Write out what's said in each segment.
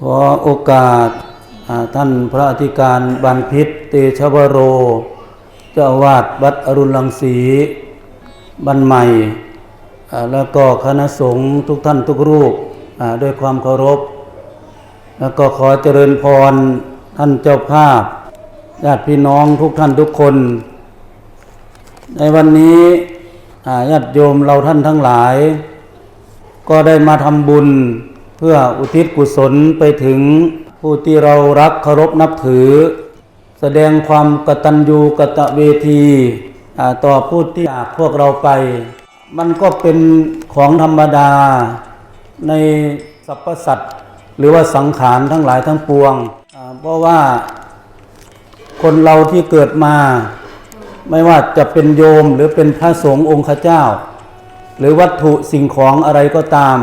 ขอโอกาสท่านพระอธิการบันพิษเตชวโร เจ้าวาดวัดอรุณลังสีบันใหม่ แล้วก็คณะสงฆ์ทุกท่านทุกรูปด้วยความเคารพ แล้วก็ขอเจริญพรท่านเจ้าภาพญาติพี่น้องทุกท่านทุกคน ในวันนี้ญาติโยมเราท่านทั้งหลาย ก็ได้มาทำบุญ เพื่ออุทิศกุศลไปถึงผู้ที่เรารักเคารพนับถือ แสดงความกตัญญูกตเวทีต่อผู้ที่จากพวกเราไป มันก็เป็นของธรรมดาในสรรพสัตว์หรือว่าสังขารทั้งหลายทั้งปวง เพราะว่าคนเราที่เกิดมา ไม่ว่าจะเป็นโยมหรือเป็นพระสงฆ์องค์ข้าเจ้า หรือวัตถุสิ่งของอะไรก็ตาม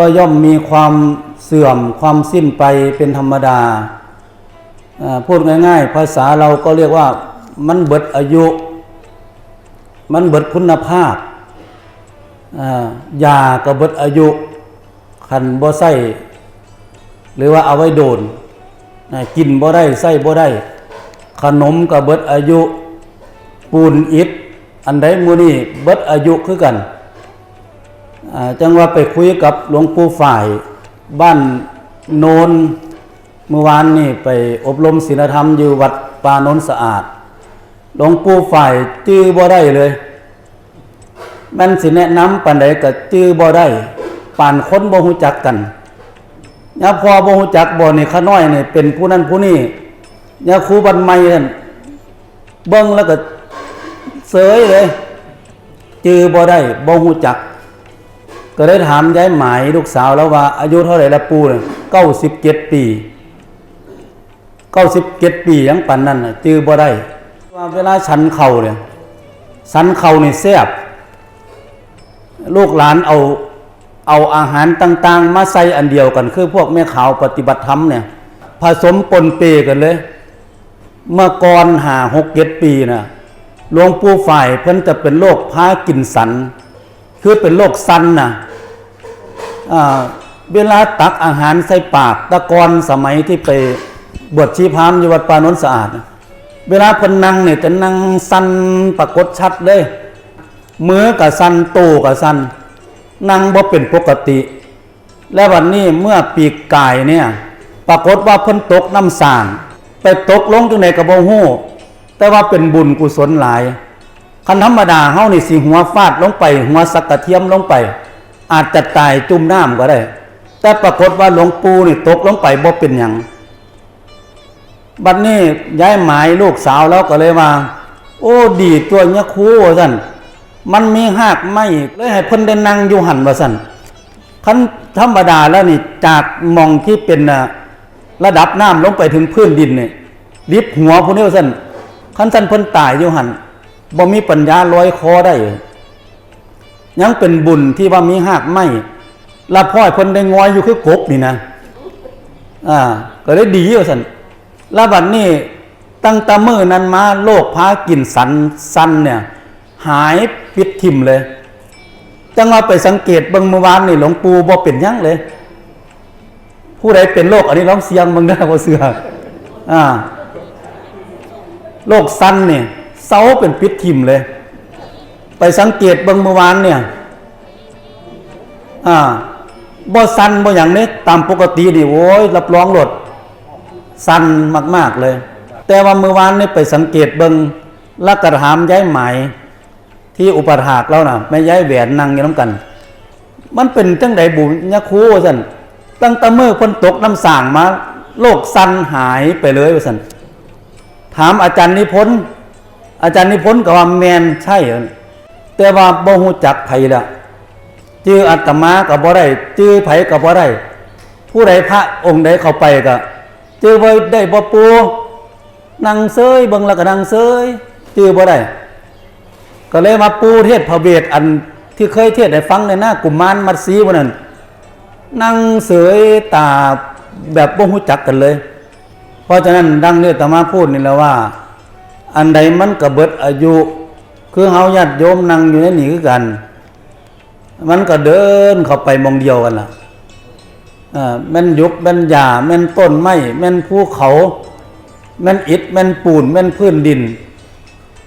ก็ย่อมมีความเสื่อมความสิ้นไปเป็นธรรมดา พูดง่ายๆ ภาษาเราก็เรียกว่ามันเบิดอายุ มันเบิดคุณภาพยาก็เบิดอายุขันบ่ใส่หรือว่าเอาไว้โดนกินบ่ได้ใส่บ่ได้ ขนมก็เบิดอายุ ปูนอิฐอันใดมูนี่เบิดอายุคือกัน จังว่าไปคุยกับหลวงปู่ฝ่ายบ้านโนนเมื่อวานนี่ไปอบรมศีลธรรมอยู่วัดปาโนนสะอาด หลวงปู่ฝ่ายจื้อบ่ได้เลยแมันสิแนะนำปันใดก็จื้อบ่ได้ปานคนบ่ฮู้จักกันยาพอบ่ฮู้จักบ่นี่ขาน้อยนี่เป็นผู้นั้นผู้นี้ยาครูบันใหม่นั่นเบิ่งแล้วก็เสยเลยจื้อบ่ได้บ่ฮู้จัก ก็ได้ถามยายหมายลูกสาวแล้วว่า อายุเท่าไหร่ละปูเนี่ย97ปี97ปียังปานนั้นจื้อบ่ได้ว่าเวลาฉันเข่าเนี่ยฉันเข่านี่แซ่บลูกหลานเอาเอาอาหารต่าง ๆ มาใส่อันเดียวกัน คือพวกแม่ขาวปฏิบัติธรรมเนี่ย ผสมปนเปกันเลย เมื่อก่อนหาหกเจ็ดปีนะหลวงปู่ฝ่ายเพิ่นจะเป็นโรคพากินสัน คือเป็นโรคสันนะอ่า เวลาตักอาหารใส่ปากตะกอนสมัยที่ไปบวชชีพรามอยู่วัดปานนสะอาด เวลาพนนั่งเนี่ยจะนั่งสั้นปรากฏชัดเลยมือกับสั้นโตกับสั้นนั่งบ่เป็นปกติ และวันนี้เมื่อปีกกายเนี่ยปรากฏว่าเพิ่นตกน้ำสางไปตกลงจังไหนกับบ่ฮู้แต่ว่าเป็นบุญกุศลหลายคันธรรมดาเฮานี่สิหัวฟาดลงไป หัวสักกระเทียมลงไป อาจจะตายจุ่มน้ำก็ได้ แต่ปรากฏว่าหลวงปู่นี่ตกลงไปบ่เป็นหยังบัดนี้ย้ายหมายลูกสาวแล้วก็เลยว่า โอ้ดีตัวเนี้ยครูว่าซั่นมันมีหากไม้เลยให้เพิ่นได้นั่งอยู่หันว่าซั่นคันธรรมดาแล้วนี่จากมองที่เป็นะระดับน้ำลงไปถึงพื้นดินนี่ลิบหัวผู้นี้ว่าซั่นคันซั่นเพิ่นตายอยู่หันบ่มีปัญญาลอยคอได้ ยังเป็นบุญที่ว่ามีหากไม้ละพ่อยเพิ่นได้งอยอยู่คือกบนี่นะ อ่า ก็เลยดีว่าซั่นล้วบัดนี้ตั้งแต่มือนั้นมาโรคพากินสันสันเนี่ย หายปิดทิมเลยจังว่าไปสังเกตเบิ่งเมื่อวานนี่หลวงปู่บ่เป็นยังเลย ผู้ใดเป็นโรคอันนี้ร้องเสียงบังได้บ่เสืออ่าโรคสันเนี่ยเซาเป็นปิดทิมเลย ไปสังเกตเบิ่งเมื่อวานเนี่ย อ่าบ่สันบ่อย่างนี้ตามปกติดิโอ้ยรับรองหลดสั้นมาก ๆเลย แต่ว่าเมื่อวานนี้ไปสังเกตเบิงล้วกระถามย้ายไหมายที่อุปถากแล้วนะแม่ย้ายแหวนนั่งอยู่น้ำกัน มันเป็นจังใดบุญยะคูสันตั้งแต่เมื่อคนตกน้ำสางมา โลกสั้นหายไปเลยสันถามอาจารย์นิพนธ์อาจารย์นิพนธ์ก็ว่าแมนใช่เหรอ แต่ว่าบ่ฮู้จักไผละจื้ออาตมาก็บ่ได้จื้อไผก็บ่ได้ผู้ใดพระองค์ใดเข้าไปก็จื้อบ่ได้บ่ปูนั่งเซยเบิ่งแล้วก็นั่งเซยจื้อบ่ได้ ก็เลยมาปูเทศพระเวทอันที่เคยเทศให้ฟังในหน้ากุมารมัดสีวันนั้นนั่งเสยตาแบบบ่ฮู้จักกันเลย เพราะฉะนั้นดังนื้ตมาพูดนี่แล้วว่า อันใดมันก็เบิดอายุ คือเฮาญาติโยมนั่งอยู่ในนี่คือกัน มันก็เดินเข้าไปมองเดียวกันล่ะอ่าแม่นยุกแม่นหญ้าแม่นต้นไม้แม่นภูเขาแม่นอิฐแม่นปูนแม่นพื้นดิน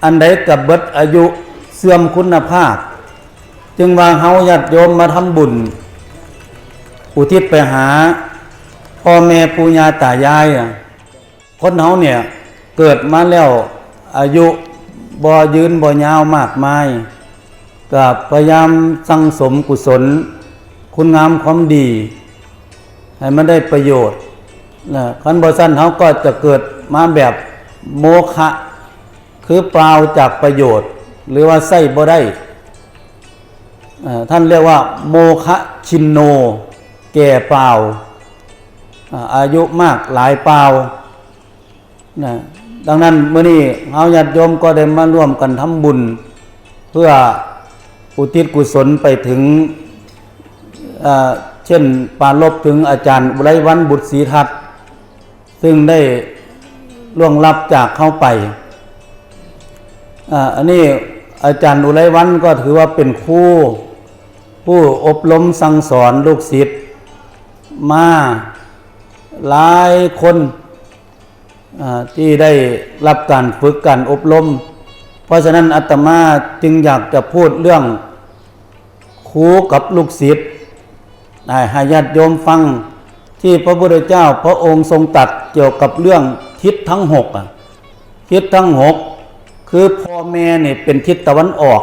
อันใดกับเบิดอายุเสื่อมคุณภาพ จึงว่าเฮาญาติโยมมาทำบุญ อุทิศไปหาพ่อแม่ปู่ย่าตายายคนเฮาเนี่ย เกิดมาแล้วอายุ บ่ยืนบ่ยาวมากมายกับพยายามสั่งสมกุศล คุณงามความดี ให้มันได้ประโยชน์นะคันบ่สั้นเขาก็จะเกิดมาแบบโมฆะคือเปล่าจากประโยชน์ หรือว่าใส่บ่ได้ท่านเรียกว่า โมฆะชินโน แก่เปล่าอายุมากหลายเปล่านะ ดังนั้นเมื่อนี้เฮาญาติโยมก็ได้มาร่วมกันทำบุญ เพื่ออุทิศกุศลไปถึงเช่นปาลบถึงอาจารย์อุไรวันบุตรศรีทัตซึ่งได้ล่วงลับจากเข้าไปอันนี้อาจารย์อุไรวันก็ถือว่าเป็นครูผู้อบรมสั่งสอนลูกศิษย์มาหลายคน ที่ได้รับการฝึกการอบรม เพราะฉะนั้นอาตมาจึงอยากจะพูดเรื่องครูกับลูกศิษย์ให้ญาติโยมฟังที่พระพุทธเจ้าพระองค์ทรงตัดเกี่ยวกับเรื่องทิศทั้งหกอะทิศทั้งหกคือพ่อแม่เนี่ยเป็นทิศตะวันออก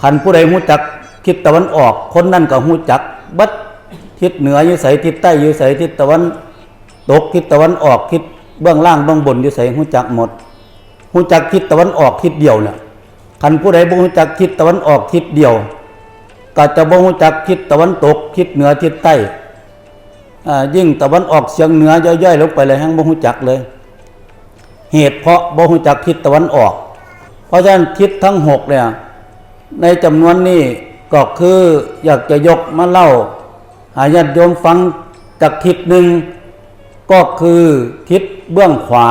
ขันผู้ใดหู้จักทิศตะวันออก คนนั่นก็หู้จักบัดทิศเหนืออยู่ใสทิศใต้อยู่ใสทิศตะวันตกทิศตะวันออกทิศ เบื้องล่างเบื้องบนอยู่ใสหู้จักหมดหูจักทิศตะวันออกทิศเดียวเนี่ยขันผู้ใดบ่หูจักทิศตะวันออกทิศเดียว ก็จะบ่ฮู้จักทิศตะวันตกทิศเหนือทิศใต้ยิ่งตะวันออกเฉียงเหนือย่อยๆลงไปเลยแห่งบ่ฮู้จักเลย เหตุเพราะบ่ฮู้จักทิศตะวันออก เพราะฉะนั้นทิศทั้งหกเนี่ยในจำนวนนี้ก็คืออยากจะยกมาเล่าหาญาติโยมฟังจากทิศหนึ่ง ก็คือทิศเบื้องขวา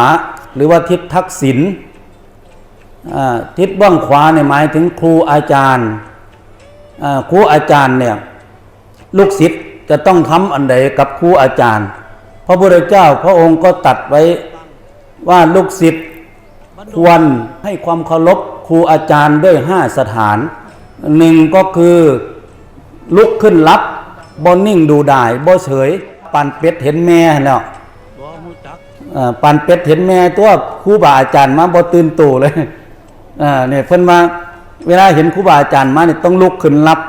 หรือว่าทิศทักษิณทิศเบื้องขวาเนี่ยหมายถึงครูอาจารย์ครูอาจารย์เนี่ยลูกศิษย์จะต้องทำอันใดกับครูอาจารย์ พระพุทธเจ้าพระองค์ก็ตัดไว้ว่าลูกศิษย์ควรให้ความเคารพครูอาจารย์ด้วยห้าสถานหนึ่งก็คือลุกขึ้นรับบ่นิ่งดูดายบ่เฉยปันเป็ดเห็นแม่แล้ว จักอ่าปันเป็ดเห็นแม่ตัวครูบาอาจารย์มาบ่ตื่นตู่เลยอ่าเนี่ยเพิ่นมาเวลาเห็นครูบาอาจารย์มาเนี่ยต้องลุกขึ้นรับ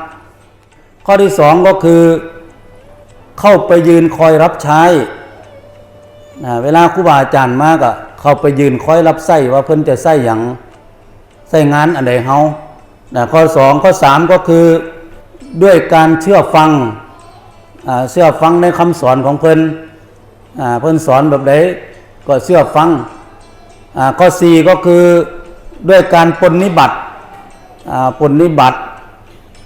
ข้อที่สองก็คือ เข้าไปยืนคอยรับใช้เวลาครูบาอาจารย์มาก็เข้าไปยืนคอยรับใส้ว่าเพิ่นจะใส้อย่างใส้งานอันใดเฮาข้อสองข้อสามก็คือด้วยการเชื่อฟังเชื่อฟังในคำสอนของเพิ่นอ่าเพิ่นสอนแบบใด ก็เชื่อฟังข้อสี่ก็คือด้วยการปนนิบัติปนนิบัติ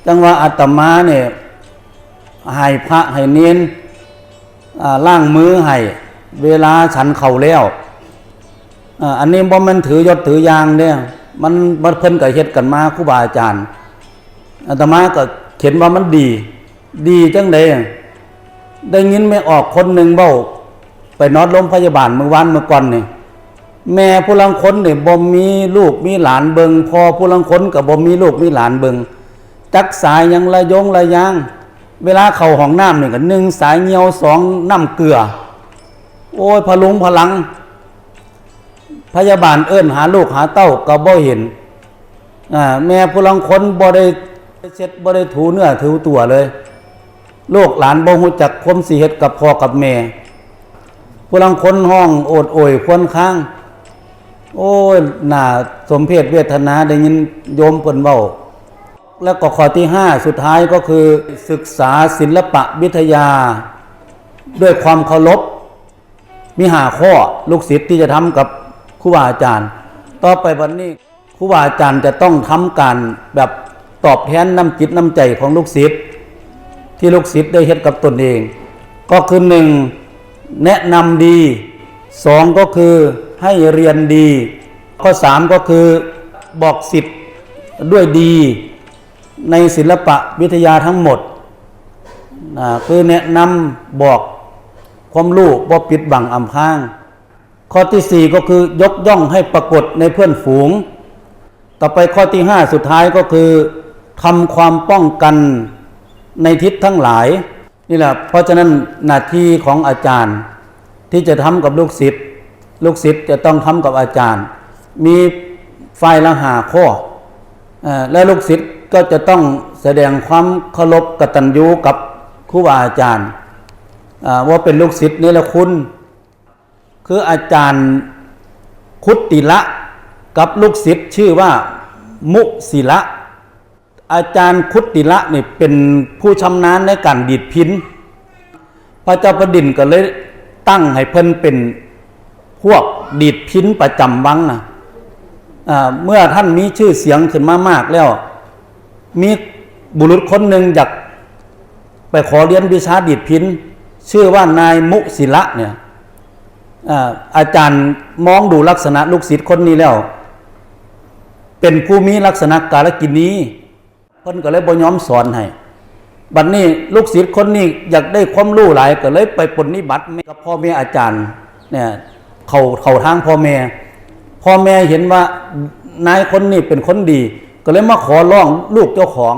จังว่าอาตมาเนี่ยให้พระให้เน้นอ่าล่างมือให้เวลาฉันเข่าแล้วอันนี้บ่มันถือยศถือยางเนี่ยมันมันเพิ่นก็เฮ็ดกันมาครูบาอาจารย์อาตมาก็เห็นว่ามันดี ดีจังไดได้ยินไม่ออกคนหนึ่งเบ้า ไปนอนโรงพยาบาลเมื่อวานเมื่อก่อนนี่แม่ผู้ลังคนเนี่ยบ่มีลูกมีหลานเบิงพอผู้ลังคนกับบ่มีลูกมีหลานเบิงจักสายยังระยงระยาง เวลาเข้าห้องน้ำนี่ก็หนึ่งสายเงียวสองน้ำเกลือ โอ้ยพลุงพลัง พยาบาลเอิ้นหาลูกหาเต้าก็บ่เห็นอ่าแม่ผู้ลังคนบ่ได้เช็ดบ่ได้ถูเนื้อถูตัวเลยลูกหลานบ่ฮู้จักความสิเฮ็ดกับพ่อกับแม่ ผู้ลังคนห้องโอดโอยควนค้าง โอ้ยหน่าสมเพศเวทนาได้ยินโยมเพิ่นเว้าแล้วก็ข้อที่ห้าสุดท้ายก็คือศึกษาศิลปะวิทยา ด้วยความเคารพมีหาข้อลูกศิษย์ที่จะทำกับครูบาอาจารย์ ต่อไปวันนี้ครูบาอาจารย์จะต้องทำการแบบตอบแทนน้ำจิตน้ำใจของลูกศิษย์ที่ลูกศิษย์ได้เฮ็ดกับตนเอง ก็คือหนึ่ง แนะนำดีสองก็คือให้เรียนดี ข้อสามก็คือบอกสิทธิ์ด้วยดี ในศิลปะวิทยาทั้งหมดคือแนะนำบอกความรู้บ่ปิดบังอำพราง ข้อที่สี่ก็คือยกย่องให้ปรากฏในเพื่อนฝูง ต่อไปข้อที่ห้าสุดท้ายก็คือทำความป้องกันในทิศทั้งหลาย นี่แหละเพราะฉะนั้นหน้าที่ของอาจารย์ที่จะทำกับลูกศิษย์ลูกศิษย์จะต้องทำกับอาจารย์ มีฝ่ายละหาข้อและลูกศิษย์ก็จะต้องแสดงความเคารพกตัญญูกับครูบาอาจารย์ว่าเป็นลูกศิษย์นี่แหละคุณ คืออาจารย์คุตติละกับลูกศิษย์ชื่อว่ามุสิละ อาจารย์คุติละนี่เป็นผู้ชำนาญในการดีดพินพระเจ้าประดินก็เลยตั้งให้เพิ่นเป็นพวกดีดพินประจำวังนะอ่าเมื่อท่านมีชื่อเสียงขึ้นมามากแล้ว มีบุรุษคนหนึ่งอยากไปขอเรียนวิชาดีดพินชื่อว่านายมุสิละเนี่ยอาจารย์มองดูลักษณะลูกศิษย์คนนี้แล้ว เป็นผู้มีลักษณะกาลกินี เพิ่นก็เลยบ่ยอมสอนให้บัดนี้ลูกศิษย์คนนี้อยากได้ความรู้หลายก็เลยไปปฏิบัติกับพ่อแม่อาจารย์เนี่ยเขาเขาทางพ่อแม่พ่อแม่เห็นว่านายคนนี้เป็นคนดี ก็เลยมาขอร้องลูกเจ้าของ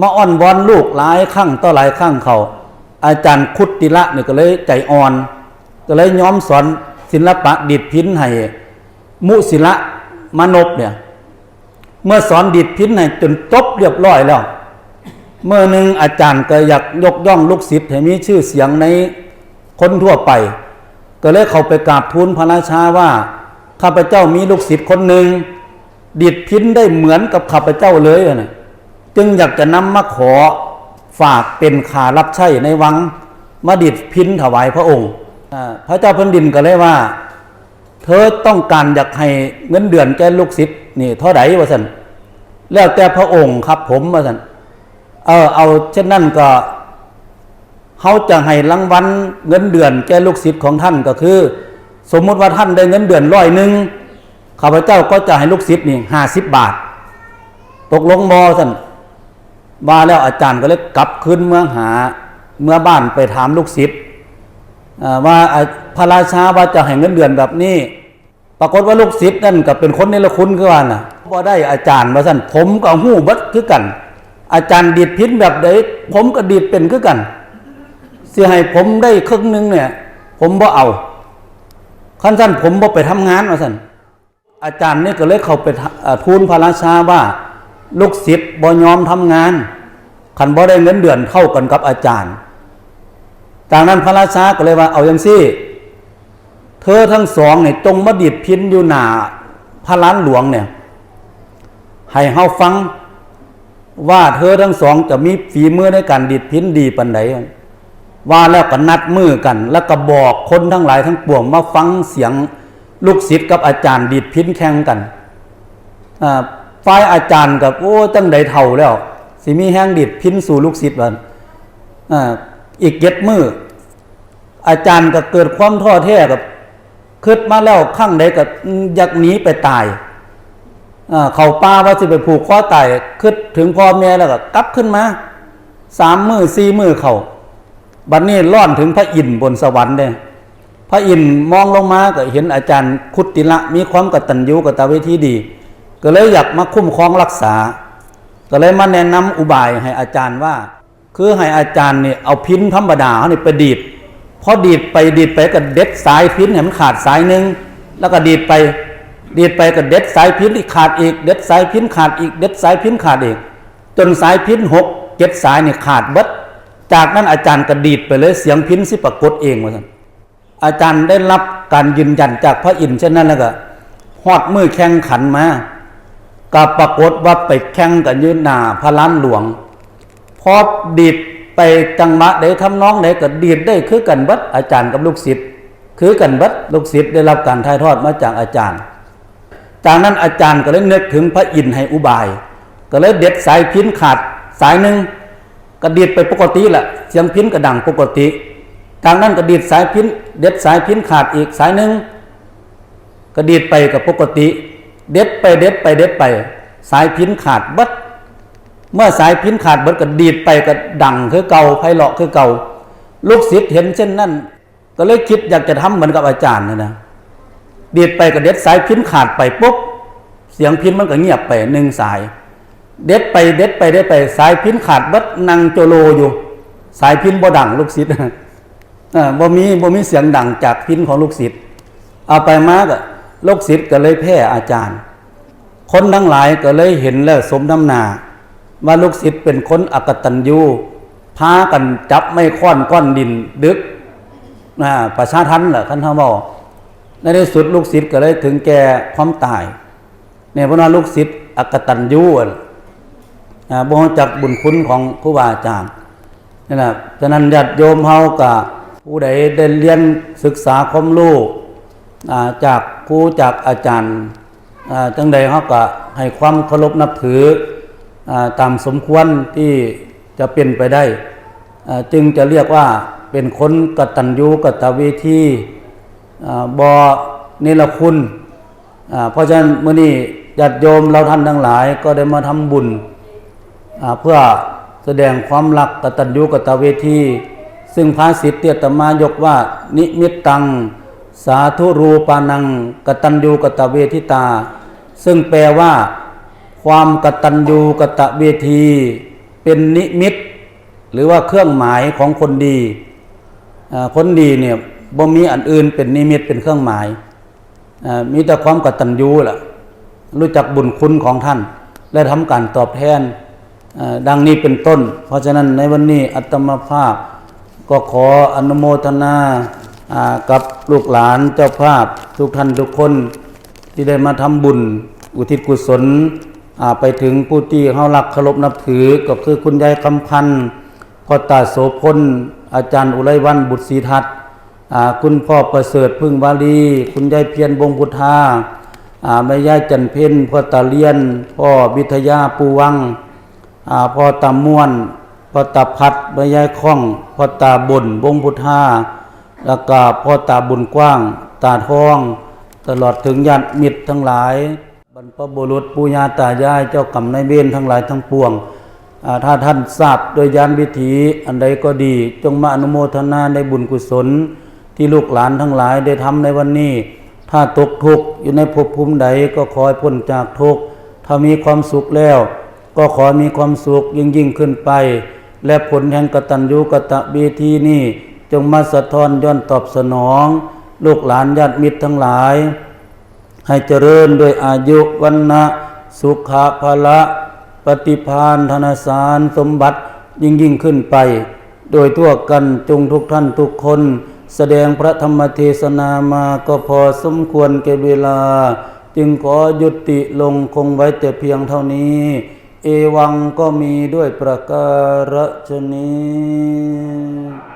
มาอ้อนวอนลูกหลายครั้งต่อหลายครั้งเขาอาจารย์คุตติละเนี่ยก็เลยใจอ่อน ก็เลยย้อมสอนศิลปะดีดพินให้มุศิละมานพเนี่ย เมื่อสอนดีดพินให้จนจบเรียบร้อยแล้ว เมื่อหนึ่งอาจารย์ก็อยากยกย่องลูกศิษย์ให้มีชื่อเสียงในคนทั่วไป ก็เลยเขาไปกราบทูลพระราชาว่าข้าพเจ้ามีลูกศิษย์คนหนึ่งดีดพินได้เหมือนกับข้าพเจ้าเลยนะจึงอยากจะนำมาขอฝากเป็นขารับใช้ในวังมาดีดพินถวายพระองค์พระเจ้าแผ่นดินก็เลยว่า เธอต้องการอยากให้เงินเดือนแก่ลูกศิษย์ นี่เท่าไหร่วะสันแล้วแต่พระองค์ครับผมวะสันเออเอาเช่นนั้นก็เขาจะให้รางวัลเงินเดือนแก่ลูกศิษย์ของท่านก็คือ สมมุติว่าท่านได้เงินเดือนร้อยหนึ่งข้าพเจ้าก็จะให้ลูกศิษย์นี่ห้าสิบบาท ตกลงบอสันมาแล้วอาจารย์ก็เลยกลับขึ้นเมืองหาเมื่อบ้านไปถามลูกศิษย์ว่าอ่าพระราชาว่าจะให้เงินเดือนแบบนี้ ปรากฏว่าลูกศิษย์นั่นก็เป็นคนในละคุณคือว่าน่ะพอได้อาจารย์มาสั่นผมก็หู้บัดคือกัน อาจารย์ดีดพินแบบใดผมก็ดีดเป็นคือกันเสิให้ผมได้ครึ่งหนึงเนี่ย ผมบ่เอาขั้นสั้นผมบ่ไปทำงานมาสั่นอาจารย์นี่ก็เลยเขาไปทูลพระราชาว่า ลูกศิษย์บ่ยอมทำงานขันบ่ได้เงินเดือนเท่ากันกับอาจารย์ จากนั้นพระราชาก็เลยว่าเอาอย่างซี่ เธอทั้งสองเนี่ยจงมาดิดพินอยู่หนาพระล้านหลวงเนี่ย ให้เฮาฟัง ว่าเธอทั้งสองจะมีฝีมือในการดิดพินดีปันใดว่าแล้วก็นัดมือกัน แล้วก็บอกคนทั้งหลายทั้งปวงมาฟังเสียงลูกศิษย์กับอาจารย์ดิดพินแข่งกันอ่าฝ่ายอาจารย์กับโอ้ตั้งใดเท่าแล้ว สิมีแห้งดิดพินสู่ลูกศิษย์วันอ่าอีกเจ็ดมืออาจารย์ก็เกิดความท้อแท้กับ คิดมาแล้วข้างใดก็อยากหนีไปตายเขาป้าว่าสิไปผูกคอตายคิดถึงพ่อแม่แล้วก็กลับขึ้นมาสามมือสี่มือเขาบัดนนี้ร่อนถึงพระอินทร์บนสวรรค์เลยพระอินทร์มองลงมาก็เห็นอาจารย์คุตติละมีความกตัญญูกตเวทีดี ก็เลยอยากมาคุ้มครองรักษา ก็เลยมาแนะนำอุบายให้อาจารย์ว่า คือให้อาจารย์เนี่ยเอาพินธรรมดาเนี่ยไปดีด พอดีดไปดีดไปก็เด็ดสายพินเห็นมันขาดสายหนึ่งแล้วก็ดีดไปดีดไปก็เด็ดสายพินอีกขาดอีก เด็ดสายพินขาดอีก เด็ดสายพินขาดอีก จนสายพินหกเจ็ดสายเนี่ยขาดเบิดจากนั้นอาจารย์ก็ดีดไปเลยเสียงพินสิปรากฏเองว่าท่านอาจารย์ได้รับการยืนยันจากพระอินทร์เช่นนั้นแล้วก็ฮอดมือแข่งขันมาก็ปรากฏว่าไปแข่งกันยืนหนาพระล้านหลวง พอดีด ไปจังหวะใดทำน้องใดก็ดีดได้คือกันบัดอาจารย์กับลูกศิษย์คือกันบัดลูกศิษย์ได้รับการถ่ายทอดมาจากอาจารย์ จากนั้นอาจารย์ก็เลยนึกถึงพระอินทร์ให้อุบาย ก็เลยเด็ดสายพินขาดสายหนึ่งก็ดีดไปปกติแหละเสียงพินก็ดังปกติจากนั้นก็ดีดสายพินเด็ดสายพินขาดอีกสายหนึ่งก็ดีดไปกับปกติ เด็ดไปเด็ดไปเด็ดไป สายพินขาดบัด เมื่อสายพินขาดเบิดก็ดีดไปก็ดังคือเก่าไพเราะคือเก่า ลูกศิษย์เห็นเช่นนั้น ก็เลยคิดอยากจะทำเหมือนกับอาจารย์นะนะดีดไปก็เด็ดสายพินขาดไปปุ๊บเสียงพินมันก็เงียบไปหนึ่งสาย เด็ดไปเด็ดไปเด็ดไป สายพินขาดเบิดนังโจโลอยู่ สายพินบ่ดังลูกศิษย์บ่มีบ่มีเสียงดังจากพินของลูกศิษย์เอาไปมากลูกศิษย์ก็เลยแพ้อาจารย์ คนทั้งหลายก็เลยเห็นแล้วสมน้ำหนา ว่าลูกศิษย์เป็นคนอกตัญญูพากันจับไม่ค้อนก้อนดิน ดึกนะประชาทันเหรอคันเขาบอกในที่สุดลูกศิษย์ก็เลยถึงแก่ความตายเนี่ยเพราะว่าลูกศิษย์อกตัญญูอะอ่าบ่จักบุญคุณของครูบาอาจารย์นี่นะฉะนั้นญาติโยมเฮากับผู้ใดได้เรียนศึกษาความรู้จากครูจากอาจารย์จังใดเขาก็ให้ความเคารพนับถือ ตามสมควรที่จะเป็นไปได้ จึงจะเรียกว่าเป็นคนกตัญญูกตเวทีบอเนรคุณ เพราะฉะนั้นเมื่อนี้ญาติโยมเราท่านทั้งหลายก็ได้มาทำบุญเพื่อแสดงความรักกตัญญูกตเวทีซึ่งพระสิทธิเตียตมายกว่า นิมิตตัง สาธุรูปานังกตัญญูกตเวทิตา ซึ่งแปลว่า ความกตัญญูกตเวที เป็นนิมิต หรือว่าเครื่องหมายของคนดีคนดีเนี่ยบ่มีอันอื่นเป็นนิมิตเป็นเครื่องหมายมีแต่ความกตัญญูล่ะรู้จักบุญคุณของท่าน และทำการตอบแทนดังนี้เป็นต้น เพราะฉะนั้นในวันนี้อัตมภาพก็ขออนุโมทนากับลูกหลานเจ้าภาพทุกท่านทุกคนที่ได้มาทำบุญ อุทิศกุศล ไปถึงผู้ที่เฮารักเคารพนับถือก็คือคุณยายคำพันธ์พ่อตาโสพลอาจารย์อุไรวันบุตรศรีทัตน์คุณพ่อประเสริฐพึ่งวาลี คุณยายเพียรบงพุทธาแม่ยายจันเพ็ญพ่อตาเลียน พ่อวิทยาปูวังพ่อตาม่วนพ่อตาพัดแม่ยายคล่องพ่อตาบุญบงพุทธาแล้วก็พ่อตาบุญกว้าง ตาทอง ตลอดถึงญาติมิตรทั้งหลาย บรรพบุรุษปู่ย่าตายายเจ้ากรรมนายเวรทั้งหลายทั้งปวง ถ้าท่านทราบโดยยานวิถีอันใดก็ดี จงมาอนุโมทนาในบุญกุศล ที่ลูกหลานทั้งหลายได้ทำในวันนี้ ถ้าตกทุกข์อยู่ในภพภูมิใดก็ขอให้พ้นจากทุกข์ถ้ามีความสุขแล้ว ก็ขอมีความสุขยิ่งยิ่งขึ้นไป และผลแห่งกตัญญูกตเบทีนี้จงมาสะท้อนย้อนตอบสนอง ลูกหลานญาติมิตรทั้งหลาย ให้เจริญด้วยอายุวันนะสุขะภละปฏิพานธนสารสมบัติยิ่งยิ่งขึ้นไป โดยทั่วกันจงทุกท่านทุกคน แสดงพระธรรมเทศนามาก็พอสมควรแก่เวลา จึงขอยุติลงคงไว้แต่เพียงเท่านี้ เอวังก็มีด้วยประการฉนี้